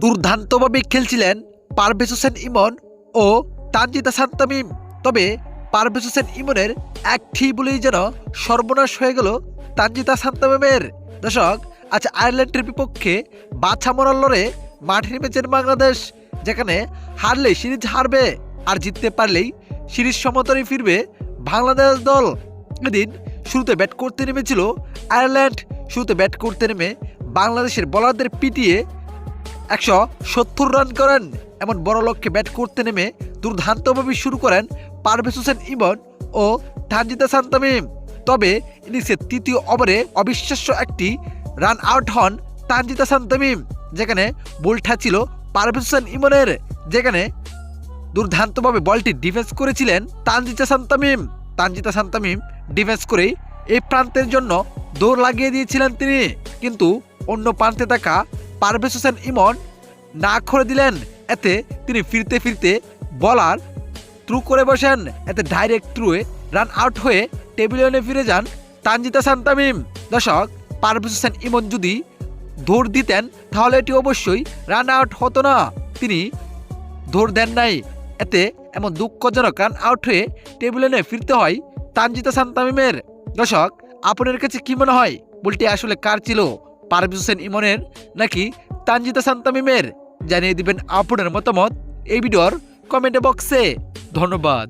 দুর্দান্তভাবে খেলছিলেন পারভেজ হোসেন ইমন ও তানজিদা সান্তামিম তবে পারভেজ হোসেন ইমনের একটি বলেই যেন সর্বনাশ হয়ে গেল তানজিদা সান্তামিমের দর্শক, আজ আয়ারল্যান্ডের বিপক্ষে বাছা মরার লড়ে মাঠে নেমেছেন বাংলাদেশ, যেখানে হারলে সিরিজ হারবে আর জিততে পারলেই সিরিজ সমতরে ফিরবে বাংলাদেশ দল। এদিন শুরুতে ব্যাট করতে নেমেছিল আয়ারল্যান্ড, শুরুতে ব্যাট করতে নেমে বাংলাদেশের বলারদের পিটিয়ে একশো সত্তর রান করেন। এমন বড় লক্ষ্যে ব্যাট করতে নেমে দুর্দান্তভাবে শুরু করেন পারভেজ হোসেন ইমন ও তানজিদা সান্তামিম তবে ইনিংসের তৃতীয় ওভারে অবিশ্বাস্য একটি রান আউট হন তানজিদা সান্তামিম যেখানে বলটা ছিল পারভেজ হোসেন ইমনের, যেখানে দুর্দান্তভাবে বলটি ডিফেন্স করেছিলেন তানজিদা সান্তামিম তানজিদা সান্তামিম ডিফেন্স করেই এই প্রান্তের জন্য দৌড় লাগিয়ে দিয়েছিলেন তিনি। কিন্তু অন্য প্রান্তে থাকা পারভেজ হোসেন ইমন না করে দিলেন, এতে তিনি ফিরতে ফিরতে বলার থ্রু করে বসেন, এতে ডাইরেক্ট থ্রুয়ে রান আউট হয়ে টেবিলে ফিরে যান তানজিতা সান্তামিম। দর্শক পারভেজ হোসেন ইমন যদি দৌড় দিতেন, তাহলে এটি অবশ্যই রান আউট হতো না। তিনি দৌড় দেন নাই, এতে এমন দুঃখজনক রান আউট হয়ে টেবিলে ফিরতে হয় তানজিতা সান্তামিমের। দর্শক, আপনার কাছে কি মনে হয়? বলটি আসলে কার ছিল? পারভেজ হোসেন ইমনের নাকি তানজিদা সান্তামিমের জানিয়ে দিবেন আপনার মতামত এই ভিডিওর কমেন্ট বক্সে। ধন্যবাদ।